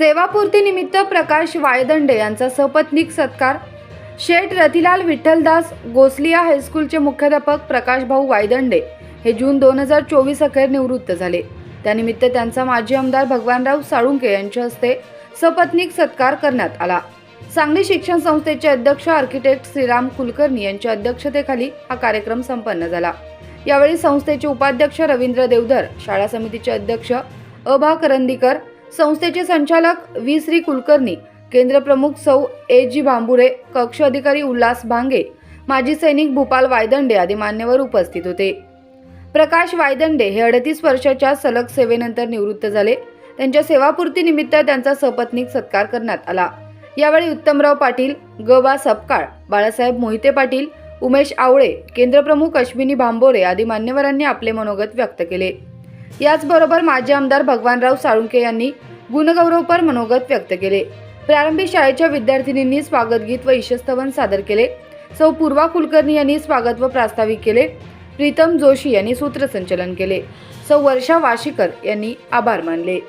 सेवापूर्तीनिमित्त प्रकाश वायदंडे यांचा सपत्नीक सत्कार. शेठ रतिलाल विठ्ठलदास गोसलिया हायस्कूलचे मुख्याध्यापक प्रकाश भाऊ वायदंडे हे जून दोन हजार चोवीस अखेर निवृत्त झाले. त्यानिमित्त त्यांचा माजी आमदार भगवानराव साळुंके यांच्या हस्ते सपत्नीक सत्कार करण्यात आला. सांगली शिक्षण संस्थेचे अध्यक्ष आर्किटेक्ट श्रीराम कुलकर्णी यांच्या अध्यक्षतेखाली हा कार्यक्रम संपन्न झाला. यावेळी संस्थेचे उपाध्यक्ष रवींद्र देवधर शाळा समितीचे अध्यक्ष अभा करंदीकर संस्थेचे संचालक व्ही. श्री. कुलकर्णी केंद्रप्रमुख सौ. ए. जी. भांबुरे कक्ष अधिकारी उल्हास भांगे माजी सैनिक भूपाल वायदंडे आदी मान्यवर उपस्थित होते. प्रकाश वायदंडे हे अडतीस वर्षाच्या सलग सेवेनंतर निवृत्त झाले. त्यांच्या सेवापूर्तीनिमित्त त्यांचा सपत्नीक सत्कार करण्यात आला. यावेळी उत्तमराव पाटील ग. बा सपकाळ बाळासाहेब मोहिते पाटील उमेश आवळे केंद्रप्रमुख अश्विनी भांबोरे आदी मान्यवरांनी आपले मनोगत व्यक्त केले. याचबरोबर माजी आमदार भगवानराव साळुंके यांनी गुणगौरवपर मनोगत व्यक्त केले. प्रारंभी शाळेच्या विद्यार्थिनींनी स्वागतगीत व ईशस्तवन सादर केले. सौ पूर्वा कुलकर्णी यांनी स्वागत व प्रास्ताविक केले. प्रीतम जोशी यांनी सूत्रसंचलन केले. सौ वर्षा वाशीकर यांनी आभार मानले.